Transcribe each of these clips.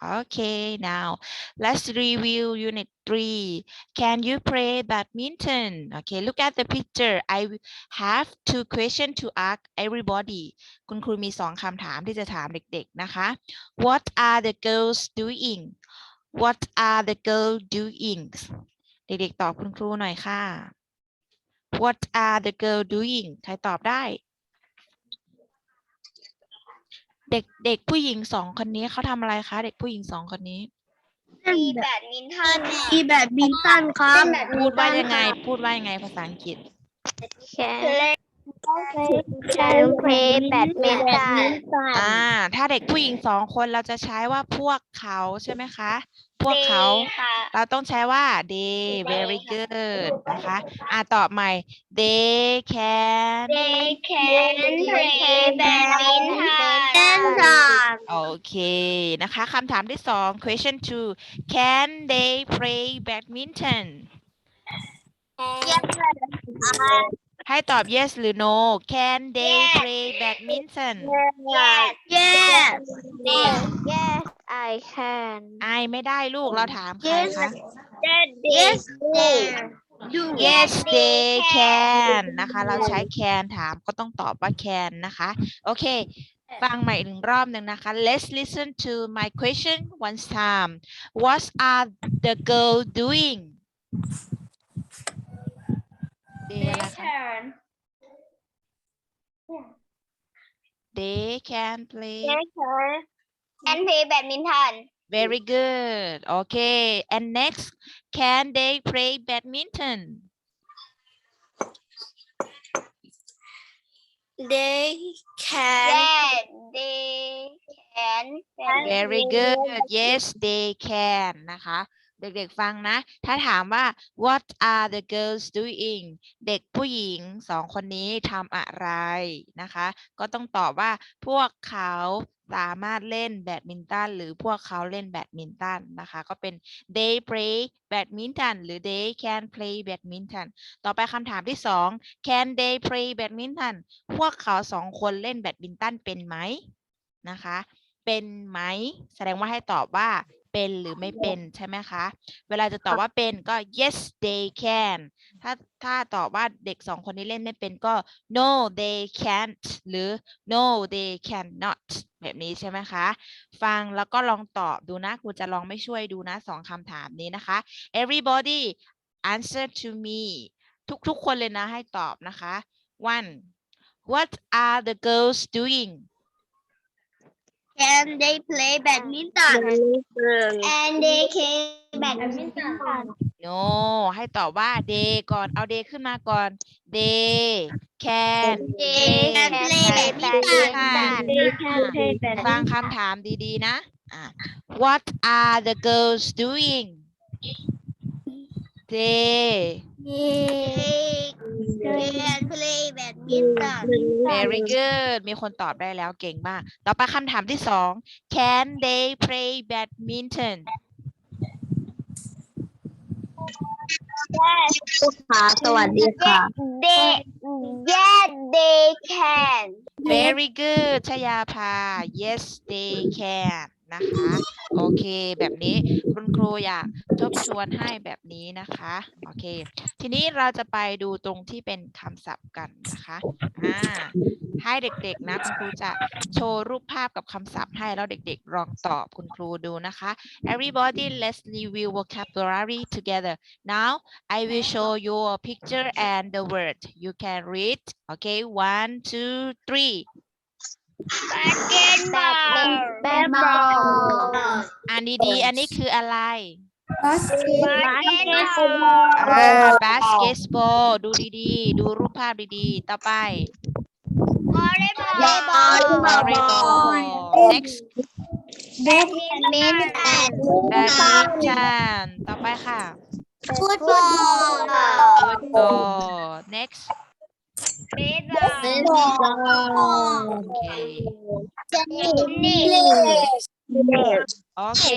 Okay, now let's review unit three. Can you play badminton? Okay, look at the picture. I have two questions to ask everybody. คุณครูมีสองคำถามที่จะถามเด็กๆนะคะ What are the girls doing? What are the girls doing? เด็กๆตอบคุณครูหน่อยค่ะ What are the girls doing? ใครตอบได้ เด็กเด็กผู้หญิงสองคนนี้เขาทำอะไรคะ เด็กผู้หญิงสองคนนี้ตีแบดมินตันตีแบดมินตันครับพูดว่ายังไง พูดว่ายังไงภาษาอังกฤษ แค่ เล่นแค่เพลย์แบดมินตันอ่า ถ้าเด็กผู้หญิงสองคนเราจะใช้ว่าพวกเขาใช่ไหมคะ พวกเขาค่ะเราต้องใช้ว่า they very good นะคะ อ่าตอบใหม่ they can They can play badminton โอเคนะคะคำถามที่สอง question two can they play badminton ให้ตอบ yes หรือ no can they Yes play badminton Yes Yes Yes I can ไอไม่ได้ลูกเราถามใคร Yes คะ Yes do yes they can นะคะ เราใช้ can ถามก็ต้องตอบว่า can นะคะ โอเค ฟังใหม่อีกหนึ่งรอบหนึ่งนะคะ let's listen to my question one time what are the girls doing they อะไรคะ they can play They can and play badminton very good okay and next can they play badminton they can Yes they can very good yes they can นะคะ เด็กๆฟังนะ ถ้าถามว่า what are the girls doing เด็กผู้หญิงสองคนนี้ทำอะไรนะคะ ก็ต้องตอบว่าพวกเขาสามารถเล่นแบดมินตันหรือพวกเขาเล่นแบดมินตันนะคะ ก็เป็น they play badminton หรือ they can play badminton ต่อไปคำถามที่สอง can they play badminton พวกเขาสองคนเล่นแบดมินตันเป็นไหมนะคะ เป็นไหม แสดงว่าให้ตอบว่า เป็นหรือไม่เป็นใช่ไหมคะ เวลาจะตอบว่าเป็นก็ yes they can ถ้าถ้าตอบว่าเด็กสองคนนี้เล่นไม่เป็นก็ no they can't หรือ no they cannot แบบนี้ใช่ไหมคะ ฟังแล้วก็ลองตอบดูนะครูจะลองไม่ช่วยดูนะสองคำถามนี้นะคะ everybody answer to me ทุกทุกคนเลยนะให้ตอบนะคะ one what are the girls doing can they play badminton and they can badminton no ให้ตอบว่า they ก่อน เอา they ขึ้นมาก่อน they can They can play badminton They can play ฟังคำถามดีๆนะอะ what are the girls doing they They can play badminton very good มีคนตอบได้แล้วเก่งมาก ต่อไปคำถามที่สอง can they play badminton ค่ะสวัสดีค่ะ They yes they can very good ชยาภา yes they can นะคะ โอเค แบบนี้คุณครูอยากทบทวนให้แบบนี้นะคะ โอเค ทีนี้เราจะไปดูตรงที่เป็นคำศัพท์กันนะคะอ่าให้เด็กๆนะคุณครูจะโชว์รูปภาพกับคำศัพท์ให้แล้วเด็กๆลองตอบคุณครูดูนะคะ everybody let's review vocabulary together now I will show you a picture and the word you can read okay one two three basketball basketball อันดีๆอันนี้คืออะไร basketball เออ basketball ดูดีๆ ดูรูปภาพดีๆ ต่อไป volleyball volleyball next badminton badminton ต่อไปค่ะ football football next baseball โอเค tennis โอเค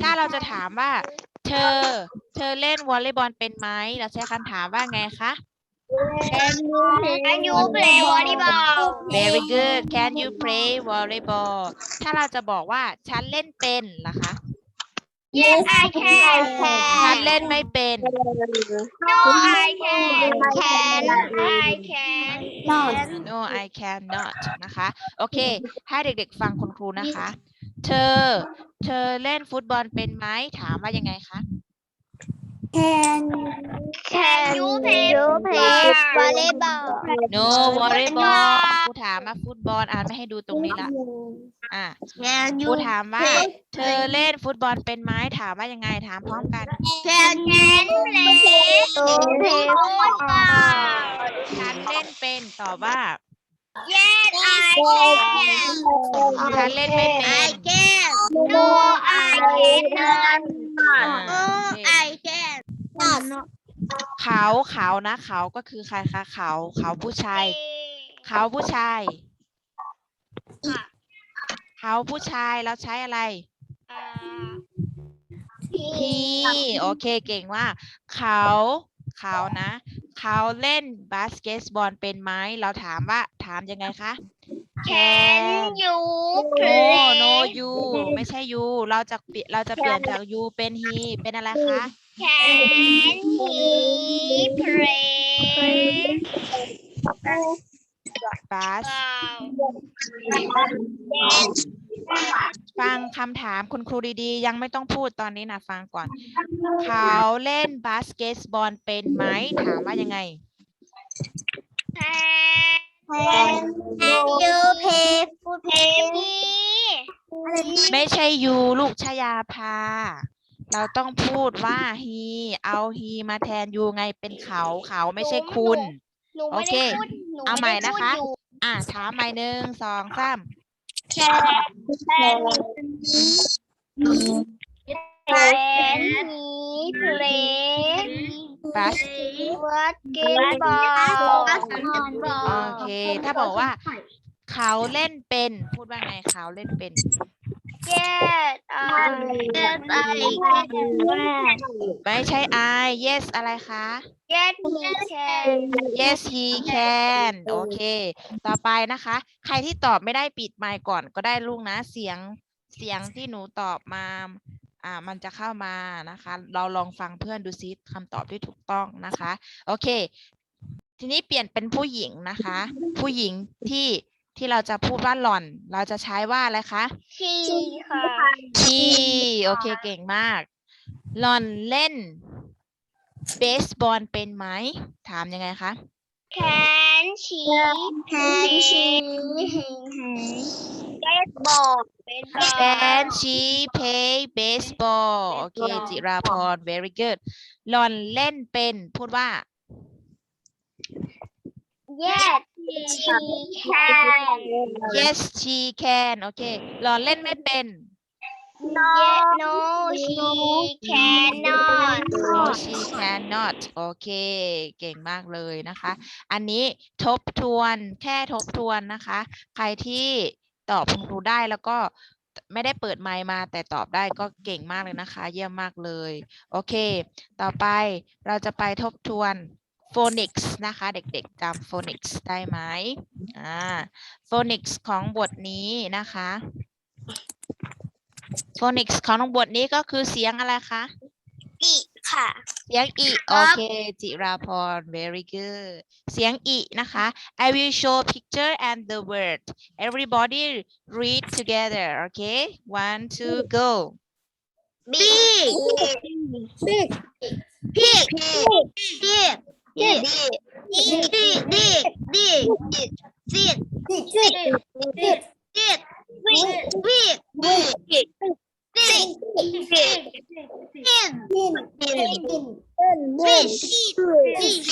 ถ้าเราจะถามว่า เธอ เธอเล่นวอลเลย์บอลเป็นไหม เราใช้คำถามว่าไงคะ Can you play volleyball very good can you play volleyball ถ้าเราจะบอกว่าฉันเล่นเป็นล่ะคะ Yes I can ฉันเล่นไม่เป็น No I can Can I can no I cannot นะคะ โอเค ให้เด็กๆฟังคุณครูนะคะ เธอ เธอเล่นฟุตบอลเป็นไหม ถามว่ายังไงคะ Can you play volleyball no volleyball ครูถามมาฟุตบอลอ่านไม่ให้ดูตรงนี้ละอะ Can ครูถามว่า เธอเล่นฟุตบอลเป็นไหมถามว่ายังไงถามพร้อมกัน Can Can play volleyball ฉันเล่นเป็นตอบว่า Yes I can ฉันเล่นไม่เป็น can No I cannot อ่า No โอเค I can เขาเขานะเขาก็คือใครคะเขาเขาผู้ชายเขาผู้ชายเขาผู้ชายแล้วใช้อะไร he โอเคเก่งว่าเขาเขานะ เขาเล่นบาสเกตบอลเป็นไหมเราถามว่าถามยังไงคะ Can you no play no you ไม่ใช่ you เราจะเปลี่ยนเราจะเปลี่ยนจาก you เป็น he เป็นอะไรคะ Can he play บาสฟังคำถามคุณครูดีๆ ยังไม่ต้องพูดตอนนี้นะฟังก่อน เขาเล่นบาสเกตบอลเป็นไหม ถามว่ายังไง Can you play football ไม่ใช่ you ลูกชยาพา เราต้องพูดว่า he เอา he มาแทน you ไงเป็นเขาเขาไม่ใช่คุณ หนูไม่โอเคได้พูดหนูเอาใหม่ไได้นะคะพูดอยู่อะถามใหม่หนึ่งสองสาม Can he play บาส basketball โอเค ถ้าบอกว่า เขาเล่นเป็น พูดว่าไงเขาเล่นเป็น Yes I Yes I can ไม่ใช่ I yes อะไรคะ Yes he can yes he can โอเค ต่อไปนะคะ ใครที่ตอบไม่ได้ปิดไมค์ก่อนก็ได้ลูกนะ เสียง เสียงที่หนูตอบมา อ่า มันจะเข้ามานะคะ เราลองฟังเพื่อนดูซิคำตอบที่ถูกต้องนะคะ โอเค ทีนี้เปลี่ยนเป็นผู้หญิงนะคะ ผู้หญิงที่ ที่เราจะพูดว่าหล่อน เราจะใช้ว่าอะไรคะ He ค่ะ ชีโอเคเก่งมาก หล่อนเล่นเบสบอลเป็นไหม ถามยังไงคะ Can she Can she baseball Can she play baseball โอเค จิราพร very good หล่อนเล่นเป็น พูดว่า Yes she can yes she can โอเคหล่อนเล่นไม่เป็น No no she cannot no she cannot โอเค เก่งมากเลยนะคะ อันนี้ทบทวนแค่ทบทวนนะคะ ใครที่ตอบคุณครูได้แล้วก็ไม่ได้เปิดไมค์มา แต่ตอบได้ก็เก่งมากเลยนะคะ เยี่ยมมากเลย โอเค ต่อไปเราจะไปทบทวน phonics นะคะเด็กๆจำ phonics ได้ไหมอ่า phonics ของบทนี้นะคะ phonics ของบทนี้ก็คือเสียงอะไรคะอีค่ะเสียงอีคโอรับเคจิราพร very good เสียงอีนะคะ I will show picture and the word everybody read together okay one two go big Big big Big big Big Big Big Sit big Sit big Big Big big Big Pin fish Fish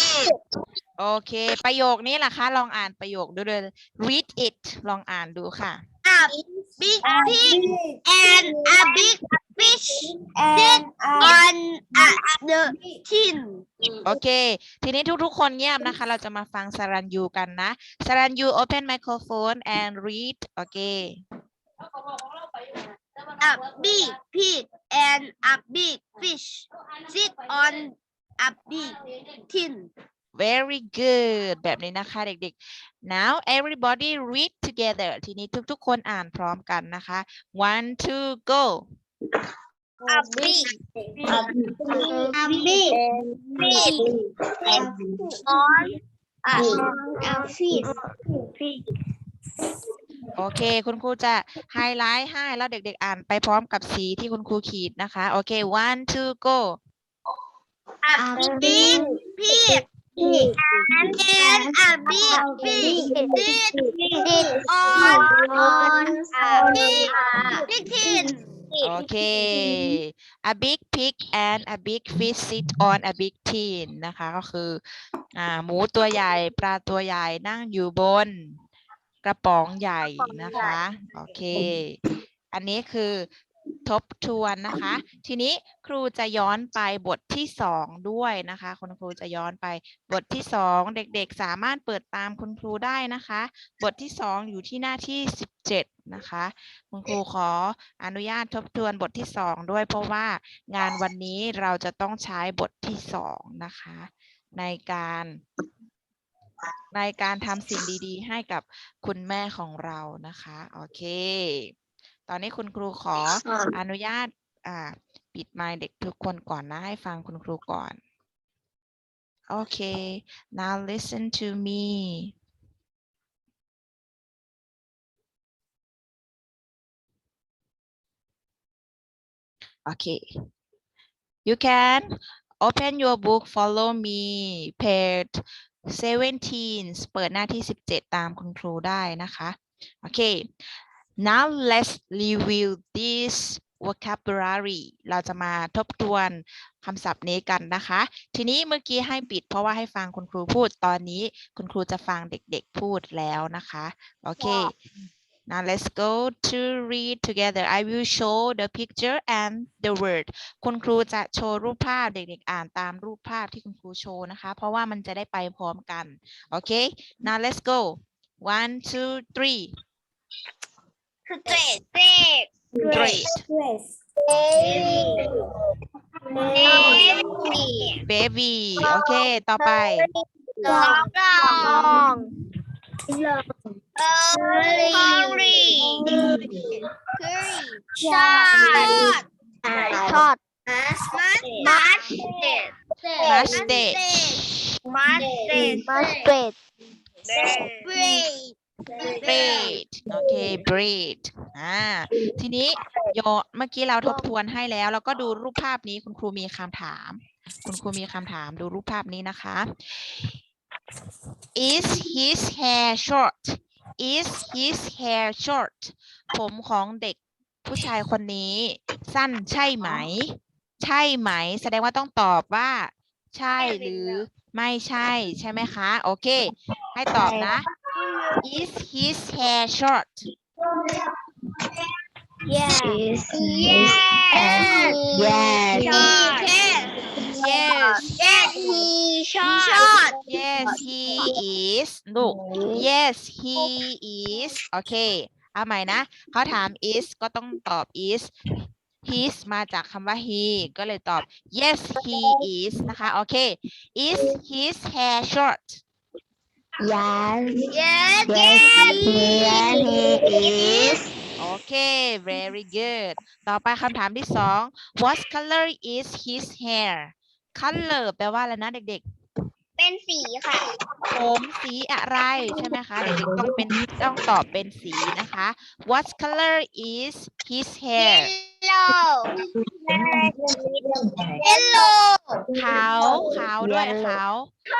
โอเค ประโยคนี้ล่ะคะ ลองอ่านประโยคดูเลย read it ลองอ่านดูค่ะ A big pig and a big fish sit on a, the tin โอเค ทีนี้ทุกๆ คนเงียบนะคะ เราจะมาฟังสรันยูกันนะสรันยู open microphone and read โอเค A big pig and a big fish sit on a big tin very good แบบนี้นะคะเด็กๆ now everybody read together ทีนี้ทุกๆ คนอ่านพร้อมกันนะคะ one two go A big, a big fish on a, a fish. โอเค คุณครูจะไฮไลท์ให้ แล้วเด็กๆอ่านไปพร้อมกับสีที่คุณครูขีดนะคะ โอเค one two go A big pig and a big fish sit on on a big big tin. โอเค a big pig and a big fish sit on a big tin นะคะ ก็คืออ่าหมูตัวใหญ่ ปลาตัวใหญ่นั่งอยู่บน กระป๋องใหญ่นะคะ โอเค อันนี้คือทบทวนนะคะ ทีนี้ครูจะย้อนไปบทที่สองด้วยนะคะ คุณครูจะย้อนไปบทที่สองเด็กๆ สามารถเปิดตามคุณครูได้นะคะ บทที่สองอยู่ที่หน้าที่สิบเจ็ด นะคะ คุณครูขออนุญาตทบทวนบทที่สองด้วยเพราะว่างานวันนี้เราจะต้องใช้บทที่สองนะคะ ในการในการทำสิ่งดีๆ ให้กับคุณแม่ของเรานะคะ โอเค ตอนนี้คุณครูขออนุญาตอ่าปิดไมค์เด็กทุกคนก่อนนะ ให้ฟังคุณครูก่อนโอเค now listen to me Okay. You can open your book follow me page 17เปิดหน้าที่ 17 ตามคุณครูได้นะคะโอเค now let's review this vocabulary เราจะมาทบทวนคำศัพท์นี้กันนะคะ ทีนี้เมื่อกี้ให้ปิดเพราะว่าให้ฟังคุณครูพูด ตอนนี้คุณครูจะฟังเด็กๆพูดแล้วนะคะ โอเค Now let's go to read together. I will show the picture and the word. คุณครูจะโชว์รูปภาพเด็กๆอ่านตามรูปภาพที่คุณครูโชว์นะคะ เพราะว่ามันจะได้ไปพร้อมกัน โอเค now let's go one two three Straight, straight, great baby, baby โอเค ต่อไป long, long, curry, hurry short short much much much much bread bread breed โอเค breed อ่า ทีนี้โยเมื่อกี้เราทบทวนให้แล้ว แล้วก็ดูรูปภาพนี้คุณครูมีคำถาม คุณครูมีคำถามดูรูปภาพนี้นะคะ is his hair short is his hair short ผมของเด็กผู้ชายคนนี้ สั้นใช่ไหม ใช่ไหม แสดงว่าต้องตอบว่า ใช่หรือไม่ใช่ ใช่ไหมคะ โอเค ให้ตอบนะ is his hair short yes yes, yes short, yes yes, he short, yes he is ลูก yes he is โอเค เอาใหม่นะ เขาถาม is ก็ต้องตอบ is his มาจากคำว่า he ก็เลยตอบ yes he is นะคะ โอเค is his hair short yes yes, yes yes, he is โอเค very good ต่อไปคำถามที่สอง what color is his hair color แปลว่าอะไรนะเด็ก เป็นสีค่ะๆผมสีอะไรใช่ไหมคะเด็กๆต้องเป็นต้องตอบเป็นสีนะคะ what color is his hair yellow yellow ขาวขาวด้วยขาว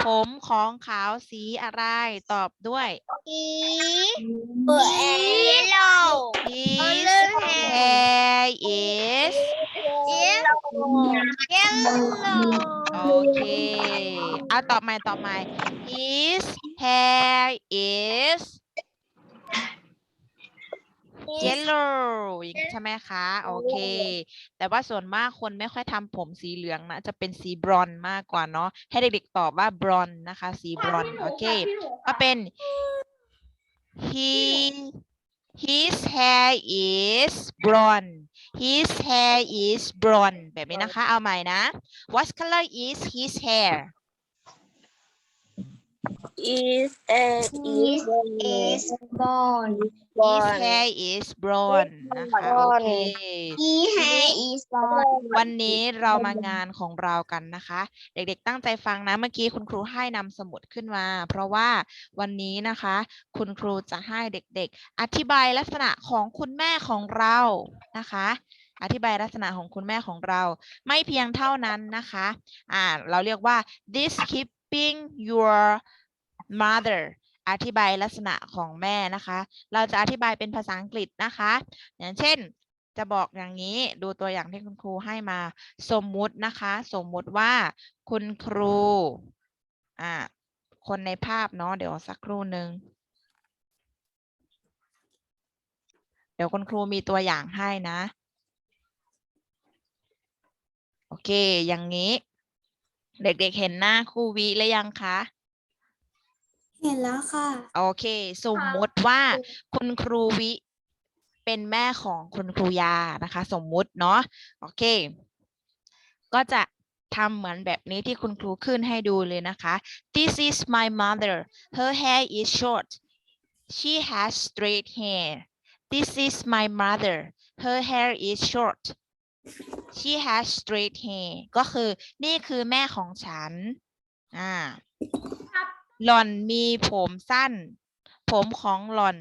ผมของขาวสีอะไรตอบด้วยสี yellow his Color hair is yellow yellow โอเค เอาตอบใหม่ตอบใหม่ his hair is yellow อย่างนี้ใช่ไหมคะ โอเค แต่ว่าส่วนมากคนไม่ค่อยทำผมสีเหลืองนะ จะเป็นสีบรอนซ์มากกว่าเนาะ ให้เด็กๆตอบว่าบรอนซ์นะคะ สีบรอนซ์โอเค ก็เป็น he his hair is blonde his hair is blonde แบบนี้นะคะ เอาใหม่นะ what color is his hair is a is is born his hair is brown นะคะ โอเค he hair is born วันนี้เรามางานของเรากันนะคะ เด็กๆตั้งใจฟังนะ เมื่อกี้คุณครูให้นำสมุดขึ้นมา เพราะว่าวันนี้นะคะ คุณครูจะให้เด็กๆ อธิบายลักษณะของคุณแม่ของเรานะคะ อธิบายลักษณะของคุณแม่ของเรา ไม่เพียงเท่านั้นนะคะ อ่า เราเรียกว่า this keeping your mother อธิบายลักษณะของแม่นะคะ เราจะอธิบายเป็นภาษาอังกฤษนะคะ อย่างเช่น จะบอกอย่างนี้ ดูตัวอย่างที่คุณครูให้มา สมมุตินะคะ สมมุติว่าคุณครู อ่า คนในภาพเนาะ เดี๋ยวสักครู่หนึ่ง เดี๋ยวคุณครูมีตัวอย่างให้นะ โอเค อย่างนี้ เด็กๆเห็นหน้าครูวิหรือยังคะ เห็นแล้วค่ะ โอเค สมมุติว่าคุณครูวิเป็นแม่ของคุณครูยานะคะ สมมุติเนาะโอเค ก็จะทำเหมือนแบบนี้ที่คุณครูขึ้นให้ดูเลยนะคะ This is my mother her hair is short she has straight hair This is my mother her hair is short she has straight hair ก็คือนี่คือแม่ของฉัน อ่า หล่อนมีผมสั้น ผมของหล่อน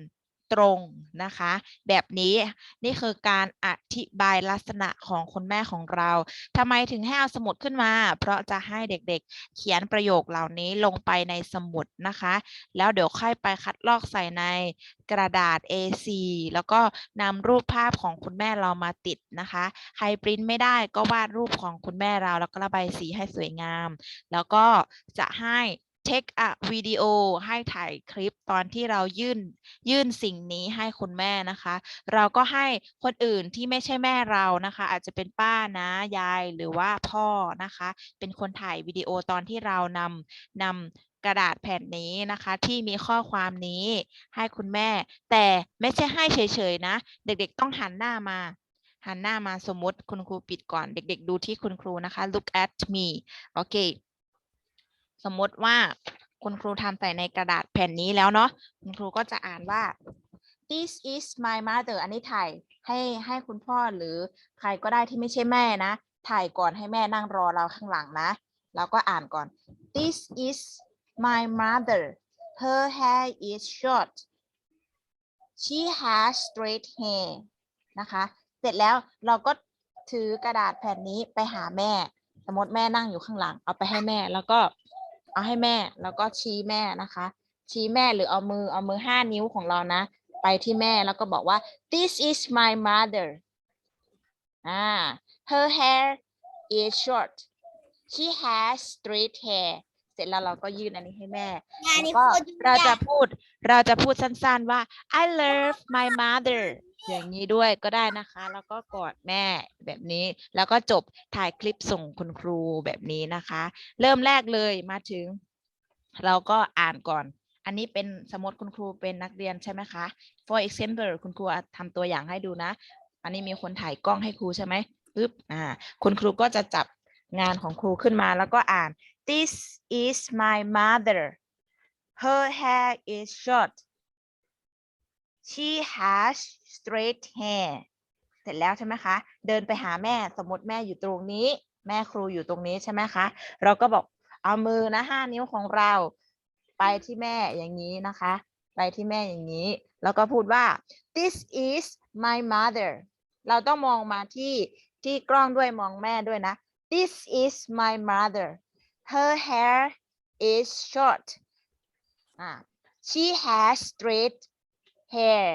ตรงนะคะ แบบนี้นี่คือการอธิบายลักษณะของคุณแม่ของเราทำไมถึงให้เอาสมุดขึ้นมา เพราะจะให้เด็กๆ เขียนประโยคเหล่านี้ลงไปในสมุดนะคะ แล้วเดี๋ยวค่อยไปคัดลอกใส่ในกระดาษ A4 แล้วก็นำรูปภาพของคุณแม่เรามาติดนะคะ ใครปริ้นไม่ได้ก็วาดรูปของคุณแม่เราแล้วก็ระบายสีให้สวยงาม แล้วก็จะให้ take a video ให้ถ่ายคลิปตอนที่เรายื่นยื่นสิ่งนี้ให้คุณแม่นะคะ เราก็ให้คนอื่นที่ไม่ใช่แม่เรานะคะ อาจจะเป็นป้านะยายหรือว่าพ่อนะคะ เป็นคนถ่ายวิดีโอตอนที่เรานำนำกระดาษแผ่นนี้นะคะ ที่มีข้อความนี้ให้คุณแม่ แต่ไม่ใช่ให้เฉยๆนะ เด็กๆต้องหันหน้ามาหันหน้ามาสมมติคุณครูปิดก่อนเด็กๆ ดูที่คุณครูนะคะ look at me โอเค สมมติว่าคุณครูทำใส่ในกระดาษแผ่นนี้แล้วเนาะคุณครูก็จะอ่านว่า this is my mother อันนี้ถ่ายให้ให้คุณพ่อหรือใครก็ได้ที่ไม่ใช่แม่นะ ถ่ายก่อนให้แม่นั่งรอเราข้างหลังนะเราก็อ่านก่อน this is my mother her hair is short she has straight hair นะคะ เสร็จแล้วเราก็ถือกระดาษแผ่นนี้ไปหาแม่ สมมติแม่นั่งอยู่ข้างหลัง เอาไปให้แม่แล้วก็ เอาให้แม่แล้วก็ชี้แม่นะคะ ชี้แม่หรือเอามือเอามือห้านิ้วของเรานะ ไปที่แม่แล้วก็บอกว่า this is my mother อ่า her hair is short she has straight hair เสร็จแล้วเราก็ยื่นอันนี้ให้แม่งานแล้วนี้ก็โคตรยุ่งเราจะยากพูดเราจะพูดสั้นๆว่า I love my mother อย่างนี้ด้วยก็ได้นะคะ แล้วก็กอดแม่แบบนี้ แล้วก็จบถ่ายคลิปส่งคุณครูแบบนี้นะคะ เริ่มแรกเลยมาถึง เราก็อ่านก่อน อันนี้เป็นสมมติคุณครูเป็นนักเรียนใช่ไหมคะ for example คุณครูทำตัวอย่างให้ดูนะ อันนี้มีคนถ่ายกล้องให้ครูใช่ไหมปึ๊บอ่า คุณครูก็จะจับงานของครูขึ้นมาแล้วก็อ่าน this is my mother her hair is short she has straight hair เสร็จแล้วใช่ไหมคะ เดินไปหาแม่ สมมติแม่อยู่ตรงนี้ แม่ครูอยู่ตรงนี้ใช่ไหมคะ เราก็บอกเอามือนะห้านิ้วของเรา ไปที่แม่อย่างนี้นะคะ ไปที่แม่อย่างนี้ แล้วก็พูดว่า this is my mother เราต้องมองมาที่ที่กล้องด้วยมองแม่ด้วยนะ this is my mother her hair is short อ่า she has straight hair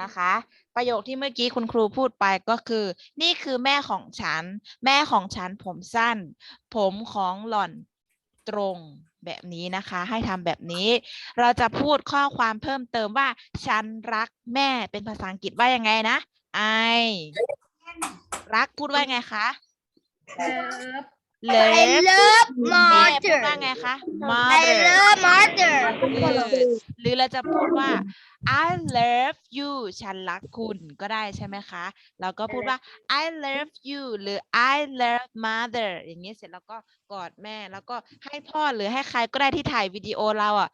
นะคะ ประโยคที่เมื่อกี้คุณครูพูดไปก็คือ นี่คือแม่ของฉัน แม่ของฉันผมสั้น ผมของหล่อนตรงแบบนี้นะคะ ให้ทำแบบนี้ เราจะพูดข้อความเพิ่มเติมว่า ฉันรักแม่เป็นภาษาอังกฤษว่ายังไงนะ I รักพูดว่าไงคะ I love love แม่พูด mother ว่าไงคะ I mother love mother เออหรือเราจะพูดว่า I love you ฉันรักคุณก็ได้ใช่ไหมคะ เราก็พูดว่า I love you หรือ I love mother อย่างนี้เสร็จแล้วก็กอดแม่แล้วก็ให้พ่อหรือให้ใครก็ได้ที่ถ่ายวิดีโอเราอะ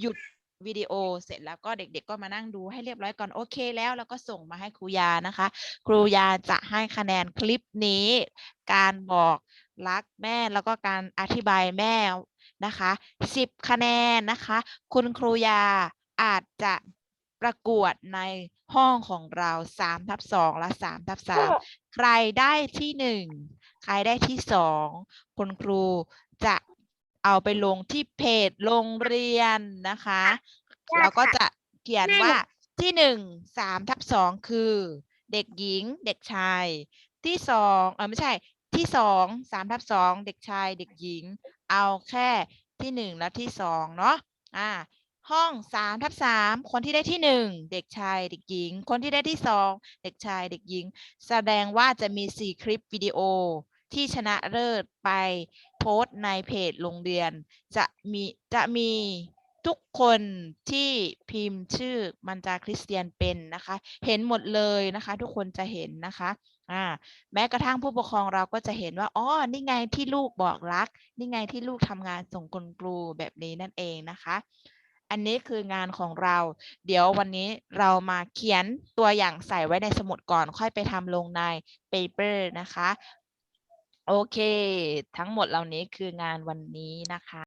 หยุด วิดีโอเสร็จแล้วก็เด็กๆก็มานั่งดูให้เรียบร้อยก่อนโอเคแล้ว แล้วก็ส่งมาให้ครูยานะคะ ครูยาจะให้คะแนนคลิปนี้ การบอกรักแม่แล้วก็การอธิบายแม่นะคะสิบคะแนนนะคะ คุณครูยาอาจจะประกวดในห้องของเรา3ทับ2และ3ทับ3ใครได้ที่หนึ่งใครได้ที่สองคุณครูจะ เอาไปลงที่เพจโรงเรียนนะคะเราก็จะเขียนว่าที่หนึ่งสามทับสองคือ เด็กหญิงเด็กชาย ที่สองเออไม่ใช่ที่สองสามทับสองเด็กชายเด็กหญิง เอาแค่ที่หนึ่งและที่สองเนาะอ่าห้องสามทับสามคนที่ได้ที่หนึ่งเด็กชายเด็กหญิง คนที่ได้ที่สองเด็กชายเด็กหญิง แสดงว่าจะมีสี่คลิปวิดีโอ ที่ชนะเลิศไปโพสต์ในเพจโรงเรียน จะมีจะมีทุกคนที่พิมพ์ชื่อมันจาคริสเตียนเป็นนะคะ เห็นหมดเลยนะคะ ทุกคนจะเห็นนะคะอ่าแม้กระทั่งผู้ปกครองเราก็จะเห็นว่าอ๋อนี่ไงที่ลูกบอกรัก นี่ไงที่ลูกทำงานส่งคุณครูแบบนี้นั่นเองนะคะ อันนี้คืองานของเรา เดี๋ยววันนี้เรามาเขียนตัวอย่างใส่ไว้ในสมุดก่อนค่อยไปทำลงใน paper นะคะ โอเค ทั้งหมดเหล่านี้คืองานวันนี้นะคะ